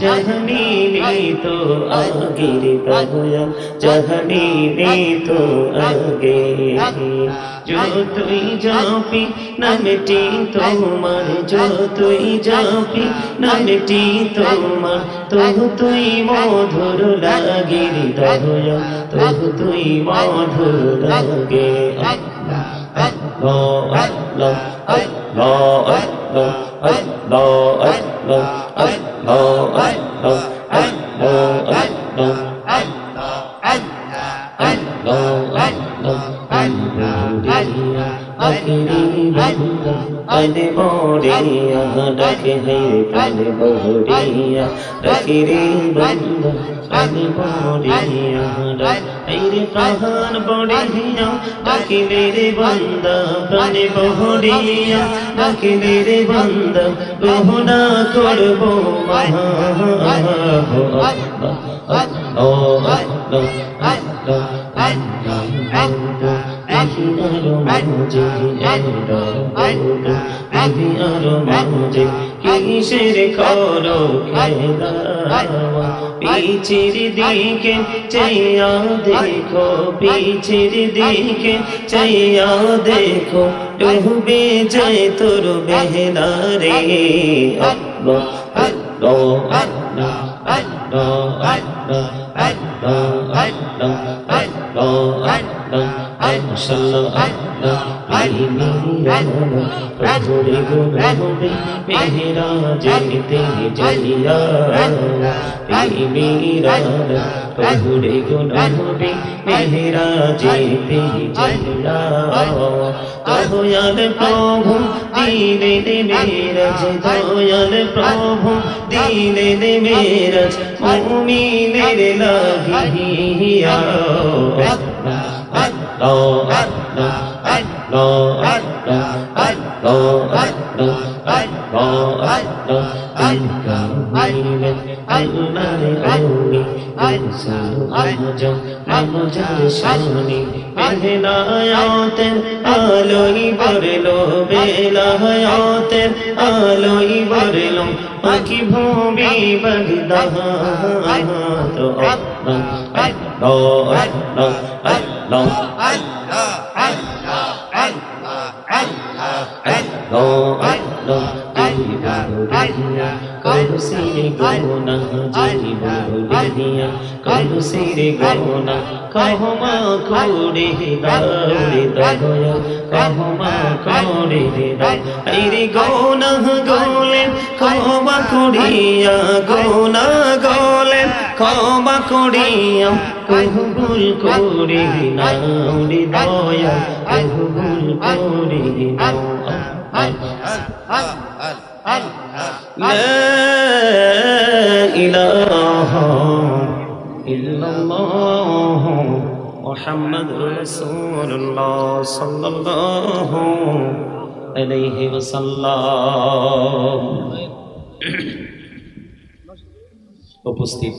জহনি তো আগে প্রভুয়া জহনি তো আগে जो तुई जापी न मिटी तोमार जो तुई जापी न मिटी तोमार तो तुई मधुर लागिरी दहुया তব তুই মধুর গে Thank you. প্রাণে মরিয়া ডাকে হাইরে প্রাণে মরিয়া ডাকে রে বন্ধু প্রাণে মরিয়া ডাকে প্রাণ বড়িয়া ডাকে রে বন্দা প্রাণে বহরিয়া ডাকে রে বন্দা গহনা করব মহা ও আল্লাহ আল্লাহ আল্লাহ আল্লাহ কিসের করো পিছির দিকে চাইয়া দেখো পিছির দিকে চাইয়া দেখো ডুবে যায় তোর বেহলা রে আল্লাহ আল্লাহ আল্লাহ যেতে জালিয়া মেরা প্রভুরে গুণে মেরা যেতে জালিয়া দয়াল প্রভু দিলে দে মেরাজ দয়াল প্রভু দিলে দে মেরাজ মুমিনের হায়াতের আলোই বরলো বেলা হায়াতের আলোই বরলো পাখি ভূমি বগদা তো Al-Jam, Al-Jar, Shani, বেলায়াতের আলোই বরলো বেলায়াতের আলোই বরলো পাখি ভূমি বগদা তো আল্লাহ আল্লাহ আল্লাহ আল্লাহ কবু সিরে গোনা জীবনিয়া কবু সিরে গোনা কহমা কোড়ে দাউরে দয়া কহমা কোড়ে দাউ আইরে গোনা গোলে কহমা কোড়িয়া গোনা গোলে ক্ষমা করিয়া কহুবুল করে নাউরে দয়া কহুবুল করে নাও لا إله إلا الله محمد رسول الله صلى الله عليه وسلم উপস্থিত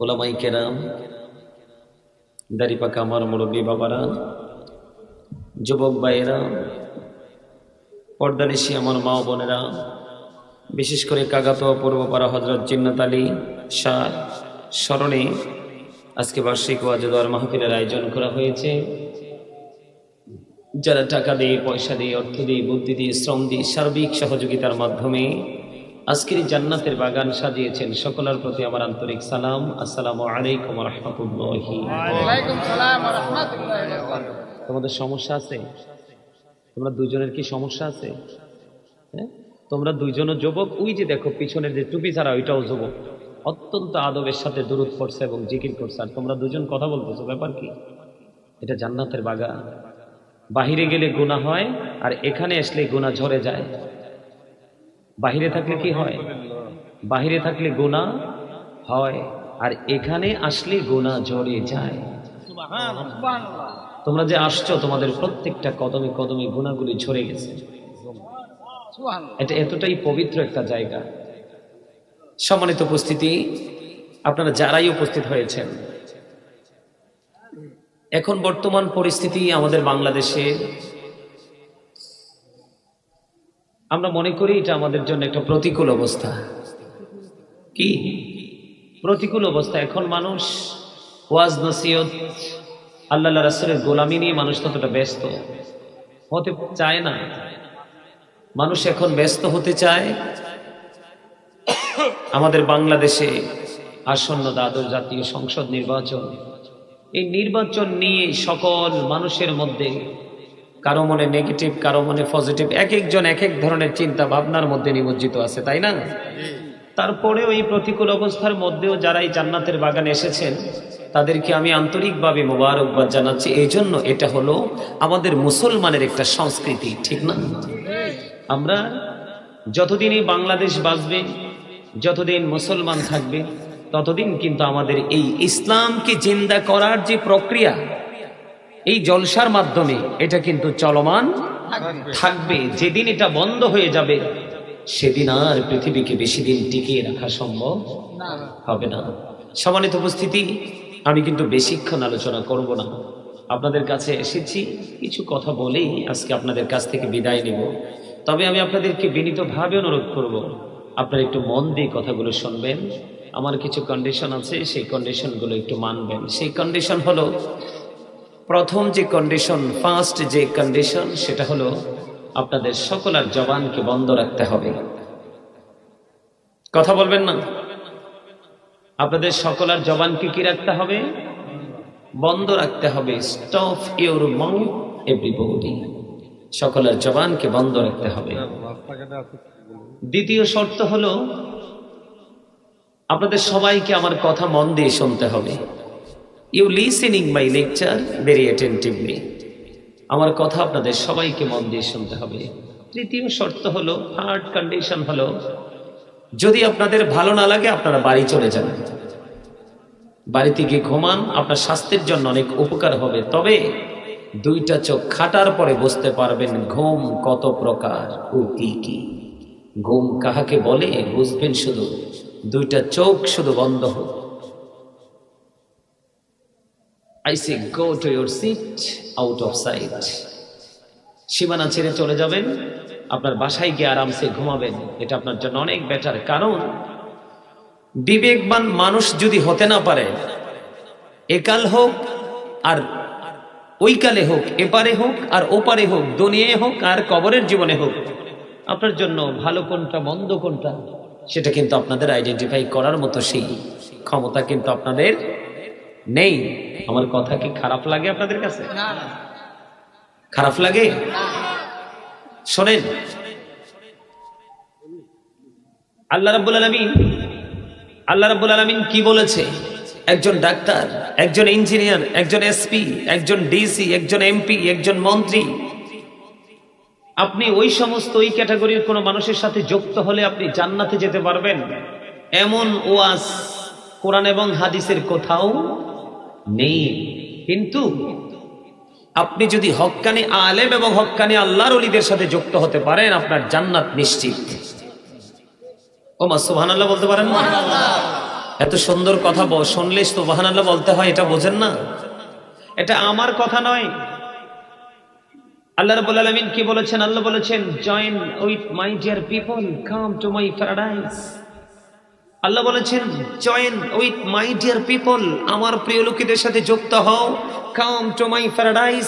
ওলামাই কেরাম দাড়ি পাকা আমার মুরব্বী বাবারা যুবক ভাইয়েরা পর্দানিশি আমার মা বোনেরা বিশেষ করে কাগাতোয়া পূর্বপাড়া হজরত জিন্নাত আলী শাহ স্মরণে আজকে বার্ষিক ওয়াজেদার মাহফিলের আয়োজন করা হয়েছে। যারা টাকা দিয়ে পয়সা দিয়ে অর্থ দিয়ে বুদ্ধি দিয়ে শ্রম দিয়ে সার্বিক সহযোগিতার মাধ্যমে আজকের জান্নাতের বাগান সাজিয়েছেন সকলের প্রতি আমার আন্তরিক সালাম। আসসালামু আলাইকুম রহমতুল্লাহি। তোমাদের সমস্যা আছে? তোমরা দুজনের কি সমস্যা আছে? হ্যাঁ? তোমরা দুইজনও যুবক, ওই যে দেখো পিছনের যে টুপি ছাড়া ওইটাও যুবক। অত্যন্ত আদবের সাথে দূরত পড়ছে এবং জিকির করছে। আর তোমরা দুজন কথা বলতেছো, ব্যাপার কি? এটা জান্নাতের বাগান। বাহিরে গেলে গুণা হয়, আর এখানে আসলে গুণা ঝরে যায়। বাহিরে থাকলে কি হয়? বাহিরে থাকলে গুণা হয়, আর এখানে আসলে গুণা ঝরে যায়। তোমরা যে আসছো তোমাদের প্রত্যেকটা কদমে কদমে গুণাগুলি ঝরে গেছে। এটা এতটাই পবিত্র একটা জায়গা। সম্মানিত উপস্থিতি আপনারা যারাই উপস্থিত হয়েছেন এখন বর্তমান পরিস্থিতি আমাদের বাংলাদেশে আমরা মনে করি এটা আমাদের জন্য একটা প্রতিকূল অবস্থা। কি? প্রতিকূল অবস্থা। এখন মানুষ ওয়াজ নসিয়ত আল্লাহ রাসুলের গোলামি নিয়ে মানুষ ততটা ব্যস্ত। হতে চায় না। মানুষ এখন ব্যস্ত হতে চায়। আমাদের বাংলাদেশে আসন্ন দ্বাদশ জাতীয় সংসদ নির্বাচন। এই নির্বাচন নিয়ে সকল মানুষের মধ্যে কারও মনে নেগেটিভ কারও মনে পজিটিভ এক একজন এক এক ধরনের চিন্তা ভাবনার মধ্যে নিমজ্জিত আছে তাই না? তারপরেও এই প্রতিকূল অবস্থার মধ্যেও যারা এই জান্নাতের বাগানে এসেছেন তাদেরকে আমি আন্তরিকভাবে মোবারকবাদ জানাচ্ছি। এই জন্য এটা হলো আমাদের মুসলমানের একটা সংস্কৃতি, ঠিক না? আমরা যতদিন এই বাংলাদেশ বাঁচবে, যতদিন মুসলমান থাকবে, ততদিন কিন্তু আমাদের এই ইসলামকে জিন্দা করার যে প্রক্রিয়া, এই জলসার মাধ্যমে এটা কিন্তু চলমান থাকবে। যেদিন এটা বন্ধ হয়ে যাবে, সেদিন আর পৃথিবীকে বেশি দিন টিকিয়ে রাখা সম্ভব হবে না। সম্মানিত উপস্থিতি আমি কিন্তু বেশিক্ষণ আলোচনা করব না। আপনাদের কাছে এসেছি, কিছু কথা বলেই আজকে আপনাদের কাছ থেকে বিদায় নেব। তবে আমি আপনাদেরকে বিনীতভাবে অনুরোধ করব, আপনারা একটু মন দিয়ে কথাগুলো শুনবেন। আমার কিছু কন্ডিশন আছে, সেই কন্ডিশনগুলো একটু মানবেন। সেই কন্ডিশন হলো, প্রথম যে কন্ডিশন ফার্স্ট যে কন্ডিশন সেটা হলো আপনাদের সকলার জবানকে বন্ধ রাখতে হবে। কথা বলবেন না? আপনাদের সকলার জবানকে কি রাখতে হবে? বন্ধ রাখতে হবে। স্টপ ইউর মাউথ এভরিবডি সকলের জবানকে বন্ধ রাখতে হবে। দ্বিতীয় শর্ত হলো, আপনাদের সবাইকে আমার কথা মন দিয়ে শুনতে হবে। You listening my lecture very attentively আমার কথা আপনাদের সবাইকে মন দিয়ে শুনতে হবে। তৃতীয় শর্ত হলো থার্ড কন্ডিশন হলো, যদি আপনাদের ভালো না লাগে, আপনারা বাড়ি চলে যান। বাড়িতে গিয়ে ঘুমান, আপনার স্বাস্থ্যের জন্য অনেক উপকার হবে। তবে দুইটা চোখ খাটার পরে বুঝতে পারবেন ঘুম কত প্রকার ও কি কি। ঘুম কাহাকে বলে, বুঝবেন শুধু। দুইটা চোখ শুধু বন্ধ হোক। I say go to your seat out of sight সীমানা ছেড়ে চলে যাবেন। আপনার বাসায় গিয়ে আরামসে ঘুমাবেন। এটা আপনার জন্য অনেক বেটার কারণ বিবেকবান মানুষ যদি হতে না পারে একাল হোক আর ওই কালে হোক এপারে হোক আর ওপারে হোক দুনিয়ায় হোক আর কবরের জীবনে হোক আপনার জন্য ভালো কোনটা মন্দ কোনটা সেটা কিন্তু আপনাদের আইডেন্টিফাই করার মতো সেই ক্ষমতা কিন্তু আপনাদের নেই। আমার কথা কি খারাপ লাগে আপনাদের কাছে? খারাপ লাগে? শোনেন। আল্লাহ রাব্বুল আলামিন আল্লাহ রাব্বুল আলামিন কি বলেছে? একজন ডাক্তার, একজন ইঞ্জিনিয়ার, একজন এসপি, একজন ডিসি, একজন এমপি, একজন মন্ত্রী। আপনি ওই সমস্ত ওই ক্যাটাগরির কোনো মানুষের সাথে যুক্ত হলে আপনি জান্নাতে যেতে পারবেন। এমন ওয়াজ কোরআন এবং হাদিসের কোথাও নেই। কিন্তু আপনি যদি হক্কানি আলেম এবং হক্কানি আল্লাহর অলিদের সাথে যুক্ত হতে পারেন, আপনার জান্নাত নিশ্চিত। ও মা আল্লাহ বলতে পারেন না? এত সুন্দর কথা শুনলে আল্লাহ বলতে হয় এটা বোঝেন না। এটা আমার কথা নয়। আল্লাহ রাব্বুল আলামিন কি বলেছেন? আল্লাহ বলেছেন join with my dear people come to my paradise Allah বলেছেন join with my dear people আমার প্রিয় লোকেদের সাথে যুক্ত হও কাম টু মাই প্যারাডাইস